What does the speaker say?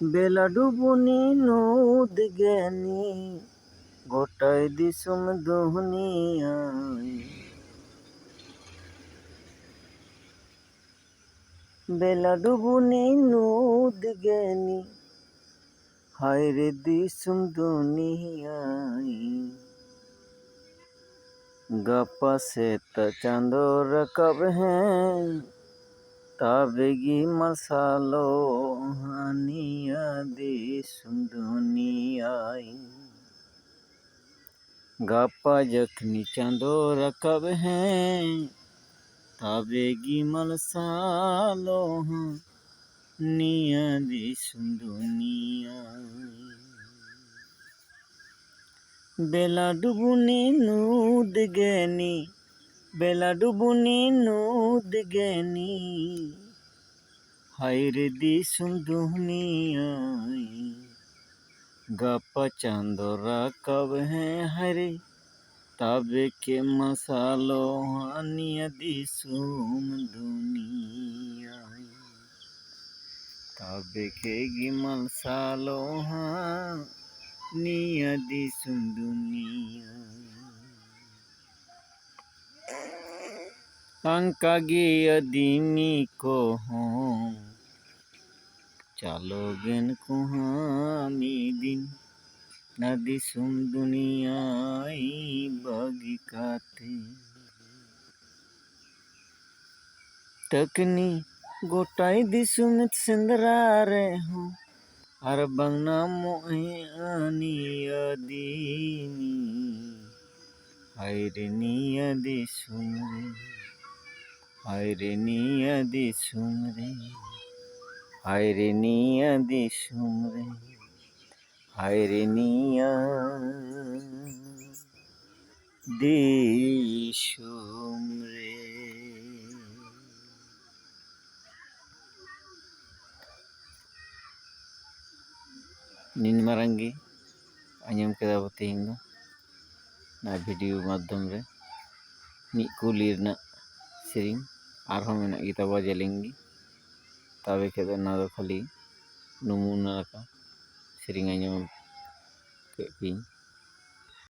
ᱵᱮᱞᱟ ᱰᱩᱵᱩᱱᱤ ᱱᱩᱫ ᱜᱮᱱᱤ ᱜᱚᱴᱟᱭ ᱫᱤᱥᱚᱢ ᱫᱩᱱᱤᱭᱟᱭ ᱵᱮᱞᱟ ᱰᱩᱵᱩᱱᱤ ᱱᱩᱫ ᱜᱮᱱᱤ हाय रे दिसुम दुनियाई गप्पा से तो चांदो रकब हैं তাবেগি মাসালো হানিয়া দিসুম দুনিয়ায় গাপা যখনি চাঁদ রাকাব হ্যাঁ তাবেগি মালসালো নিয়া দিসুম দুনিয়ায় বেলা ডুবুনি নুদ গেনি বেলা ডুবুনি নুদ গেনি হায়রে দিসুম দুনিয়ায় গাপা চাঁদ রাকাব হ্যাঁ হায়রে তবে কে মশালো আনিয়া দিসুম দুনিয়ায় তবে কে গি মশালো নিয়া দিসুম দুনিয়ায় ge adini ko chalogen ko hami din nadi sum duniyai bagi kate takni গোটাই দিসুম সিন্দরা রে হো আর বাংনা মোহে আনি আদিনি হাইরে নিয়া দিসুম রে হায়রে নিয়া দিসুম রে হায়রে নিয়া দিসুম রে হায়রে নিয়া দিসুম রে ᱱᱤᱱ ᱢᱟᱨᱟᱝ ᱜᱮ ᱟᱸᱡᱚᱢ ᱠᱮᱫᱟ ᱵᱚ ᱛᱮᱦᱮᱧ ᱫᱚ ᱱᱚᱣᱟ ᱵᱷᱤᱰᱤᱭᱳ ᱢᱟᱫᱽᱫᱷᱚᱢ ᱨᱮ ᱢᱤᱫ ᱠᱩᱞᱤ ᱨᱮᱱᱟᱜ ᱥᱮᱨᱮᱧ ᱟᱨᱦᱚᱸ ᱢᱮᱱᱟᱜ ᱜᱮᱛᱟᱵᱚᱣᱟ ᱡᱮᱞᱮᱧ ᱜᱮ ᱛᱚᱵᱮ ᱠᱷᱟᱡ ᱫᱚ ᱚᱱᱟ ᱫᱚ ᱠᱷᱟᱹᱞᱤ ᱱᱩᱢᱩᱱᱟ ᱞᱮᱠᱟ ᱥᱮᱨᱮᱧ ᱟᱸᱡᱚᱢ ᱠᱮᱫ ᱯᱮᱭᱟᱹᱧ